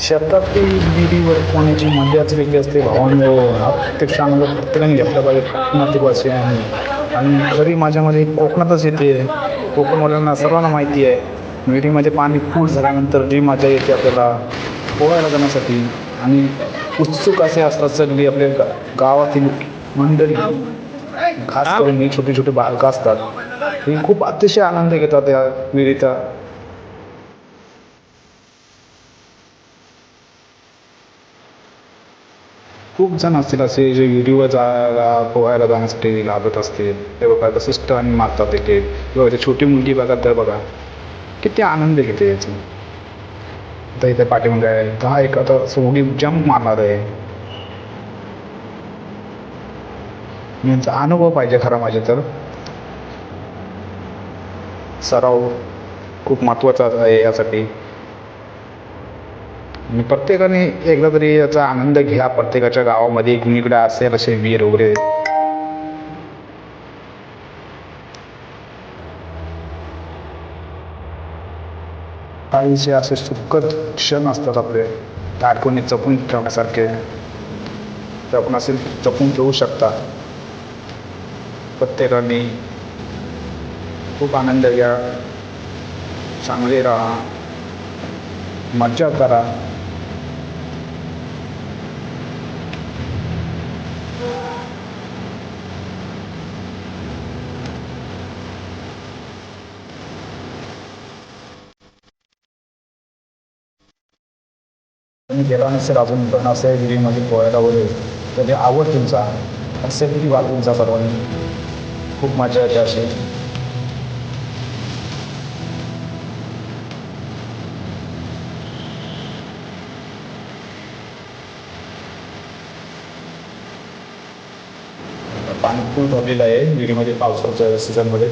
शेतातील विहिरीवर पाण्याची मजाच वेगळी असते भावांनो प्रत्यक्ष आनंद प्रत्येकाने घेतला पाहिजे कोकणातील भाषा आहे आणि घरी माझ्यामध्ये कोकणातच येते. कोकणवाल्यांना सर्वांना माहिती आहे विहिरीमध्ये पाणी फूल झाल्यानंतर जी मजा येते आपल्याला पोहायला जाण्यासाठी. आणि उत्सुक असे असतात सगळी आपल्या गा गावातील मंडळी खास करून छोटे छोटे बालकं असतात हे खूप अतिशय आनंद घेतात या विहिरीचा. खूप जण असतील असे जे विहिरीवर जा पोहायला जाण्यासाठी लागत असतील. ते बघा कसं स्टन मारतात एक एक किंवा इथे छोटी मुलगी बघा तर बघा. किती आनंद घेते याची आता इथे पाठीमागे आहे. दहा हा एक आता सोगी जंप मारणार आहे. यांचा अनुभव पाहिजे खरा माझे तर. सराव खूप महत्त्वाचा आहे यासाठी. आणि प्रत्येकाने एकदा तरी याचा आनंद घ्या. प्रत्येकाच्या गावामध्ये इकडे असेल असे वीर वगैरे. काहीचे असे सुखद क्षण असतात आपले. आठवणी जपून ठेवण्यासारखे. ते आपण असे जपून ठेवू शकता. प्रत्येकाने खूप आनंद घ्या. चांगले राहा. मज्जा करा. तुम्ही गेला नसेल अजून पण असे विहिरीमध्ये पोहायला वगैरे. तर ते आवड तुमचा असेल ती वाद तुमचा सर्वांनी. खूप मजा येते अशी. पाणी खूप भरलेलं आहे. विहिरीमध्ये पावसाच्या सीझनमध्ये